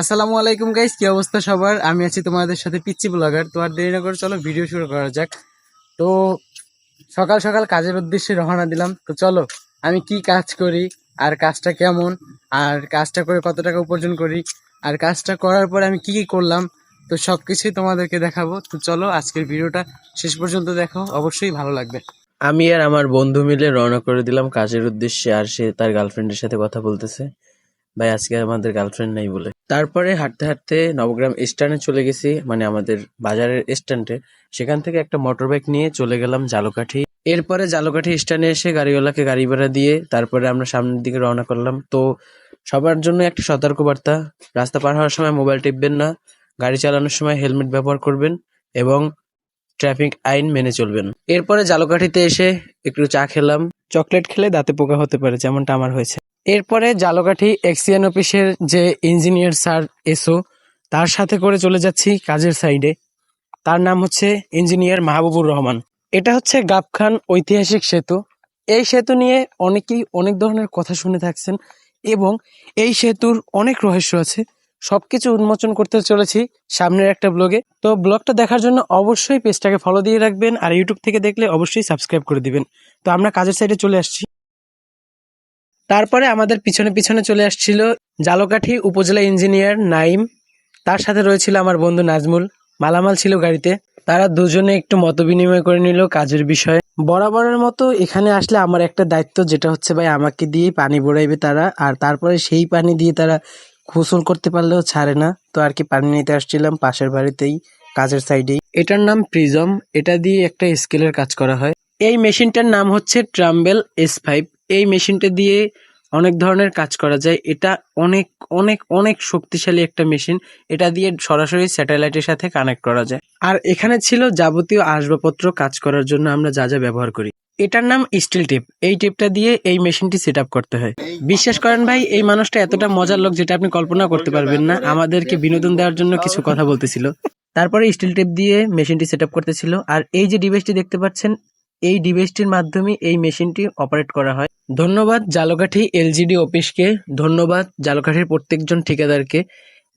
আসসালামু আলাইকুম গাইস কি অবস্থা সবার? আমি আছি তোমাদের সাথে পিচ্ছি ব্লগার। তো আর দেরি না করে চলো ভিডিও শুরু করা যাক। তো সকাল সকাল কাজের উদ্দেশ্যে রওনা দিলাম। তো চলো, আমি কি কাজ করি, আর কাজটা কেমন, আর কাজটা করে কত টাকা উপার্জন করি, আর কাজটা করার পরে আমি কি কি করলাম, তো সব কিছুই তোমাদেরকে দেখাবো। তো চলো, আজকের ভিডিওটা শেষ পর্যন্ত দেখো, অবশ্যই ভালো লাগবে। আমি আর আমার বন্ধু মিলে রওনা করে দিলাম কাজের উদ্দেশ্যে, আর সে তার গার্লফ্রেন্ডের সাথে কথা বলতেছে। ভাই, আজকে আমাদের গার্লফ্রেন্ড নাই বলে। তারপরে হাঁটতে হাঁটতে নবগ্রাম স্ট্যান্ডে চলে গেছি মানে আমাদের বাজারের স্ট্যান্ডে সেখান থেকে একটা মোটর বাইক নিয়ে চলে গেলাম জালকাঠি। এরপরে জালকাঠি স্ট্যান্ডে এসে গাড়িওয়ালাকে গাড়ি ভাড়া দিয়ে তারপরে আমরা সামনের দিকে রওনা করলাম। তো সবার জন্য একটা সতর্কবার্তা, রাস্তা পার হওয়ার সময় মোবাইল টিপবেন না, গাড়ি চালানোর সময় হেলমেট ব্যবহার করবেন এবং ট্রাফিক আইন মেনে চলবেন। এরপরে জালকাঠিতে এসে একটু চা খেলাম। চকলেট খেলে দাঁতে পোকা হতে পারে, যেমনটা আমার হয়েছে। এরপরে জালকাঠি এক্সিয়ান অফিসের যে ইঞ্জিনিয়ার স্যার এসো, তার সাথে করে চলে যাচ্ছি কাজের সাইডে। তার নাম হচ্ছে ইঞ্জিনিয়ার মাহবুবুর রহমান। এটা হচ্ছে গাবখান ঐতিহাসিক সেতু। এই সেতু নিয়ে অনেকেই অনেক ধরনের কথা শুনে থাকছেন এবং এই সেতুর অনেক রহস্য আছে। সবকিছু উন্মোচন করতে চলেছি সামনের একটা ব্লগে। তো ব্লগটা দেখার জন্য অবশ্যই পেজটাকে ফলো দিয়ে রাখবেন আর ইউটিউব থেকে দেখলে অবশ্যই সাবস্ক্রাইব করে দিবেন। তো আমরা কাজের সাইডে চলে আসছি। তারপরে আমাদের পিছনে পিছনে চলে আসছিল জালকাঠি উপজেলা ইঞ্জিনিয়ার নাইম। তার সাথে রয়েছিল আমার বন্ধু নাজমুল। মালামাল ছিল গাড়িতে। তারা দুজনে একটু মত বিনিময় করে নিল কাজের বিষয়ে। বরাবরের মতো এখানে আসলে আমার একটা দায়িত্ব, যেটা হচ্ছে ভাই আমাকে দিয়ে পানি বড়াইবে তারা, আর তারপরে সেই পানি দিয়ে তারা গোসল করতে পারলেও ছাড়ে না। তো আর কি পানি নিতে আসছিলাম পাশের বাড়িতেই, কাজের সাইডেই। এটার নাম প্রিজম। এটা দিয়ে একটা স্কেলের কাজ করা হয়। এই মেশিনটার নাম হচ্ছে ট্রাম্বেল এস ফাইভ। এই মেশিনটা দিয়ে অনেক ধরনের কাজ করা যায়। এটা অনেক অনেক অনেক শক্তিশালী একটা মেশিন। এটা দিয়ে সরাসরি স্যাটেলাইটের সাথে কানেক্ট করা যায়। আর এখানে ছিল যাবতীয় আসবাবপত্র কাজ করার জন্য আমরা যা যা ব্যবহার করি। এটার নাম স্টিল টিপ। এই টিপটা দিয়ে এই মেশিনটি সেট করতে হয়। বিশ্বাস করেন ভাই, এই মানুষটা এতটা মজার লোক যেটা আপনি কল্পনা করতে পারবেন না। আমাদেরকে বিনোদন দেওয়ার জন্য কিছু কথা বলতেছিল। তারপরে স্টিল টেপ দিয়ে মেশিনটি সেট করতেছিল। আর এই যে ডিভাইসটি দেখতে পাচ্ছেন, এই ডিভাইসটির মাধ্যমে এই মেশিনটি অপারেট করা হয়। ধন্যবাদ জালকাঠি এলজিডি অফিসকে, ধন্যবাদ জালকাঠির প্রত্যেকজন ঠিকাদারকে।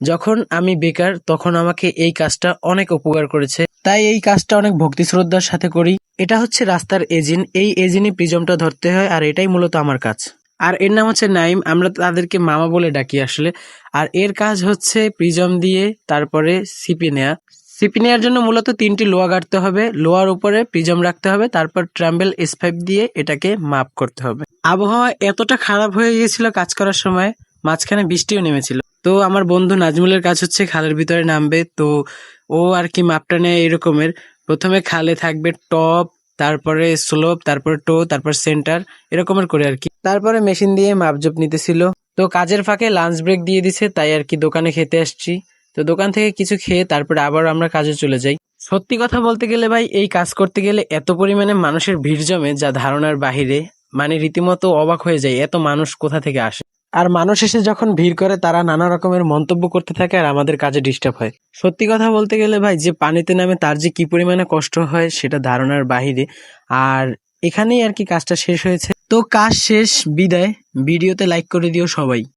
যখন আমি বেকার, তখন আমাকে এই কাজটা অনেক উপকার করেছে। তাই এই কাজটা অনেক ভক্তি শ্রদ্ধার সাথে করি। এটা হচ্ছে রাস্তার এজিন। এই এজিনই প্রিজমটা ধরতে হয়, আর এটাই মূলত আমার কাজ। আর এর নাম হচ্ছে নাইম। আমরা তাদেরকে মামা বলে ডাকি আসলে। আর এর কাজ হচ্ছে প্রিজম দিয়ে, তারপরে সিপি নেয়া। সিপি নেওয়ার জন্য মূলত তিনটি লোয়া গাড়তে হবে। লোয়ার উপরে প্রিজম রাখতে হবে, তারপর ট্রাম্বেল এস দিয়ে এটাকে মাপ করতে হবে। আবহাওয়া এতটা খারাপ হয়ে গিয়েছিল কাজ করার সময়, মাঝখানে বৃষ্টিও নেমেছিল। তো আমার বন্ধু নাজমুলের কাজ হচ্ছে খালের ভিতরে নামবে, তো ও আর কি মাপটা নেয় এরকমের। প্রথমে খালে থাকবে টপ, তারপরে স্লোপ, তারপরে টো, তারপর সেন্টার, এরকমের করে আর কি। তারপরে মেশিন দিয়ে মাপজোপ নিতেছিল। তো কাজের ফাঁকে লাঞ্চ ব্রেক দিয়ে দিছে, তাই আর কি দোকানে খেতে আসছি। তো দোকান থেকে কিছু খেয়ে তারপরে আবার আমরা কাজে চলে যাই। সত্যি কথা বলতে গেলে ভাই, এই কাজ করতে গেলে এত পরিমাণে মানুষের ভিড় জমে যা ধারণার বাহিরে মানে রীতিমতো অবাক হয়ে যায় এত মানুষ কোথা থেকে আসে। আর মানুষ এসে যখন ভিড় করে, তারা নানা রকমের মন্তব্য করতে থাকে আর আমাদের কাজে ডিস্টার্ব হয়। সত্যি কথা বলতে গেলে ভাই, যে পানিতে নামে তার যে কি পরিমাণে কষ্ট হয়, সেটা ধারণার বাহিরে। আর এখানেই আর কি কাজটা শেষ হয়েছে। তো কাজ শেষ, বিদায়। ভিডিওতে লাইক করে দিও সবাই।